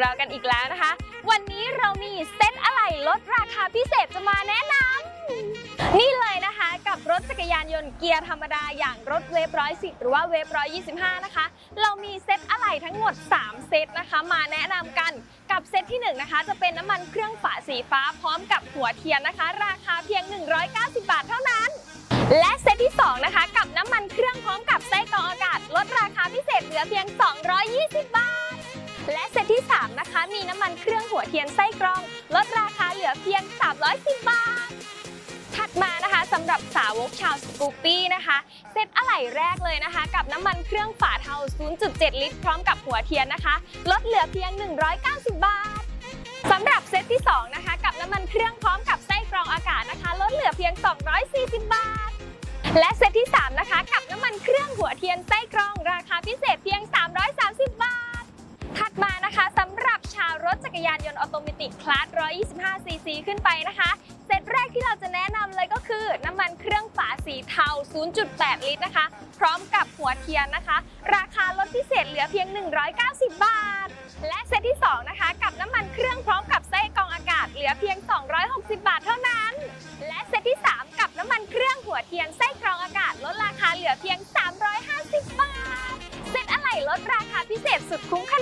เรากันอีกแล้วนะคะ วันนี้เรามีเซ็ตอะไหล่ลดราคาพิเศษจะมาแนะนำนี่เลยนะคะกับรถจักรยานยนต์เกียร์ธรรมดาอย่างรถเวฟร้อยสิหรือว่าเวฟร้อยยี่สิบห้านะคะ เรามีเซ็ตอะไหล่ทั้งหมด 3 เซ็ตนะคะ มาแนะนำกันกับเซตที่1นนะคะจะเป็นน้ำมันเครื่องฝาสีฟ้าพร้อมกับหัวเทียนนะคะ ราคาเพียง 190 บาทเท่านั้น และเซตที่ 2 นะคะ กับน้ำมันเครื่องพร้อมกับไส้กรองอากาศลดราคาพิเศษเหลือเพียง 220 บาท และเซตที่ 3 นะคะ มีน้ำมันเครื่องหัวเทียนไส้กรอง ลดราคาเหลือเพียง 310 บาท ถัดมานะคะสำหรับสาวกชาวสกูปี้นะคะ เซตอะไหล่แรกเลยนะคะ กับน้ำมันเครื่องฝาเทา 0.7 ลิตร พร้อมกับหัวเทียนนะคะ ลดเหลือเพียง 190 บาทสำหรับเซตที่ 2 นะคะ กับน้ำมันเครื่องพร้อมกับไส้กรองอากาศนะคะ ลดเหลือเพียง 240 บาท และเซตที่ 3 นะคะ กับน้ำมันเครื่องหัวเทียนไส้กรองราคา ยานยนต์ออโตเมติกคลาส 125 ซีซีขึ้นไปนะคะ เซตแรกที่เราจะแนะนำเลยก็คือ น้ำมันเครื่องฝาสีเทา 0.8 ลิตรนะคะ พร้อมกับหัวเทียนนะคะ ราคาลดพิเศษเหลือเพียง 190 บาท และเซตที่ 2 นะคะ กับน้ำมันเครื่องพร้อมกับไส้กรองอากาศเหลือเพียง 260 บาทเท่านั้น และเซตที่ 3 กับน้ำมันเครื่องหัวเทียนไส้กรองอากาศลดราคาเหลือเพียง 350 บาท เซตอะไรลดราคาพิเศษสุดคุ้มค่ะ